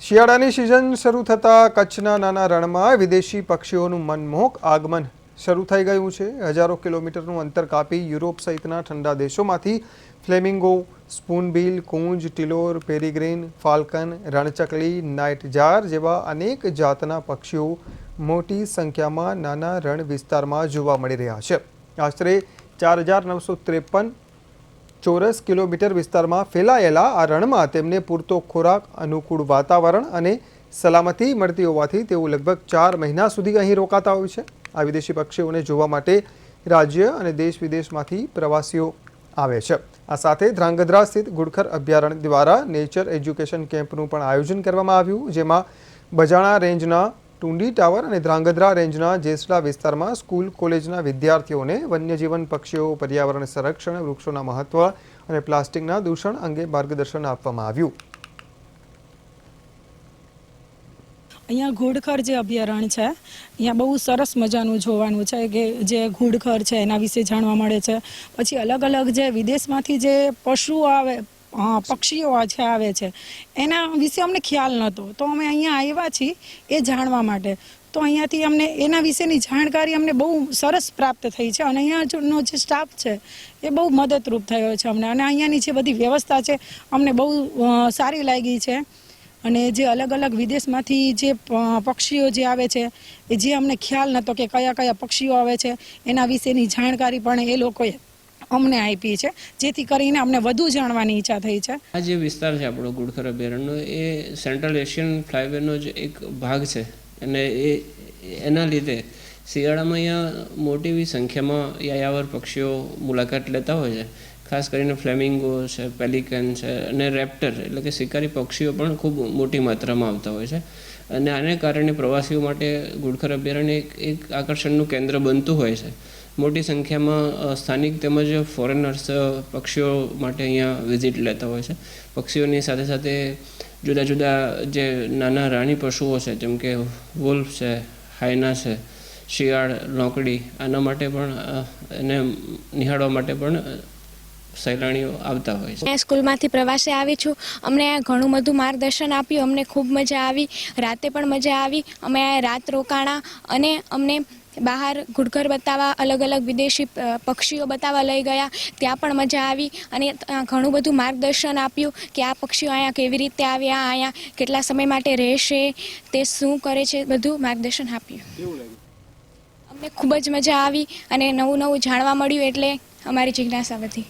શિયાળાની સિઝન શરૂ થતાં કચ્છના નાના રણમાં વિદેશી પક્ષીઓનું મનમોહક આગમન શરૂ થઈ ગયું છે. હજારો કિલોમીટરનું અંતર કાપી યુરોપ સહિતના ઠંડા દેશોમાંથી ફ્લેમિંગો સ્પૂનબીલ કુંજ, ટિલોર, પેરીગ્રીન, ફાલ્કન, રણચકલી, નાઇટજાર જેવા અનેક જાતના પક્ષીઓ મોટી સંખ્યામાં નાના રણ વિસ્તારમાં જોવા મળી રહ્યા છે. આશરે ચાર હજાર નવસો ત્રેપન ચોરસ કિલોમીટર વિસ્તારમાં ફેલાયેલા આ રણમાં તેમને પૂરતો ખોરાક, અનુકૂળ વાતાવરણ અને સલામતી મળતી હોવાથી તેઓ લગભગ ચાર મહિના સુધી અહીં રોકાતા હોય છે. આ વિદેશી પક્ષીઓને જોવા માટે રાજ્ય અને દેશ વિદેશમાંથી પ્રવાસીઓ આવે છે. આ સાથે ધ્રાંગધ્રા સ્થિત ગુડખર અભયારણ્ય દ્વારા નેચર એજ્યુકેશન કેમ્પનું પણ આયોજન કરવામાં આવ્યું, જેમાં બજાણા રેન્જના ટુંડી ટાવર અને ધ્રાંગધ્રા રેન્જના જેસલા વિસ્તારમાં સ્કૂલ, કોલેજના વિદ્યાર્થીઓને વન્યજીવન પક્ષીઓ, પર્યાવરણ સંરક્ષણ, વૃક્ષોના મહત્વ અને પ્લાસ્ટિકના દૂષણ અંગે માર્ગદર્શન આપવામાં આવ્યું. અહીંયા ઘોડખર જે અભયારણ્ય છે, અહીંયા બહુ સરસ મજાનું જોવાનું છે કે જે ઘોડખર છે એના વિશે જાણવા મળે છે. પછી અલગ અલગ જે વિદેશમાંથી જે પશુઓ આવે પક્ષીઓ છે આવે છે. એના વિશે અમને ખ્યાલ નહોતો. તો અમે અહીંયા આવ્યા છીએ એ જાણવા માટે. તો અહીંયાથી અમને એના વિશેની જાણકારી અમને બહુ સરસ પ્રાપ્ત થઈ છે. અને અહીંયાનો જે સ્ટાફ છે, એ બહુ મદદરૂપ થયો છે અમને. અને અહીંયાની જે બધી વ્યવસ્થા છે, અમને બહુ સારી લાગી છે. અને જે અલગ અલગ વિદેશમાંથી જે પક્ષીઓ જે આવે છે, એ જે અમને ખ્યાલ નહોતો કે કયા કયા પક્ષીઓ આવે છે, એના વિશેની જાણકારી પણ એ લોકોએ અમને આપી છે, જેથી કરીને અમને વધુ જાણવાની ઈચ્છા થઈ છે. આ જે વિસ્તાર છે આપણો ગુડખર અભયારણ્યનો એ સેન્ટ્રલ એશિયન ફ્લાયવેનો જ એક ભાગ છે. અને એ, એના લીધે શિયાળામાં અહીંયા મોટી એવી સંખ્યામાં યાયાવર પક્ષીઓ મુલાકાત લેતા હોય છે. ખાસ કરીને ફ્લેમિંગો છે, પેલિકન છે અને રેપ્ટર, એટલે કે શિકારી પક્ષીઓ પણ ખૂબ મોટી માત્રામાં આવતા હોય છે. અને આને કારણે પ્રવાસીઓ માટે ગુડખર અભયારણ્ય એક એક આકર્ષણનું કેન્દ્ર બનતું હોય છે. મોટી સંખ્યામાં સ્થાનિક તેમજ ફોરેનર્સ પક્ષીઓ માટે અહીંયા વિઝિટ લેતા હોય છે. પક્ષીઓની સાથે સાથે જુદા જુદા જે નાના રાણી પશુઓ છે, જેમ કે વુલ્ફ છે હાયના છે, શિયાળ લોકડી આના માટે પણ એને નિહાળવા માટે પણ સહેલાણીઓ આવતા હોય છે. સ્કૂલમાંથી પ્રવાસે આવી છું. અમને ઘણું બધું માર્ગદર્શન આપ્યું. અમને ખૂબ મજા આવી. રાતે પણ મજા આવી. અમે રાત રોકાણા અને અમને બહાર ઘુડઘર બતાવવા અલગ અલગ વિદેશી પક્ષીઓ બતાવવા લઈ ગયા. ત્યાં પણ મજા આવી અને ઘણું બધું માર્ગદર્શન આપ્યું કે આ પક્ષીઓ અહીંયા કેવી રીતે આવ્યા અહીંયા કેટલા સમય માટે રહેશે તે શું કરે છે બધું માર્ગદર્શન આપ્યું. અમને ખૂબ જ મજા આવી અને નવું નવું જાણવા મળ્યું એટલે અમારી જિજ્ઞાસા વધી.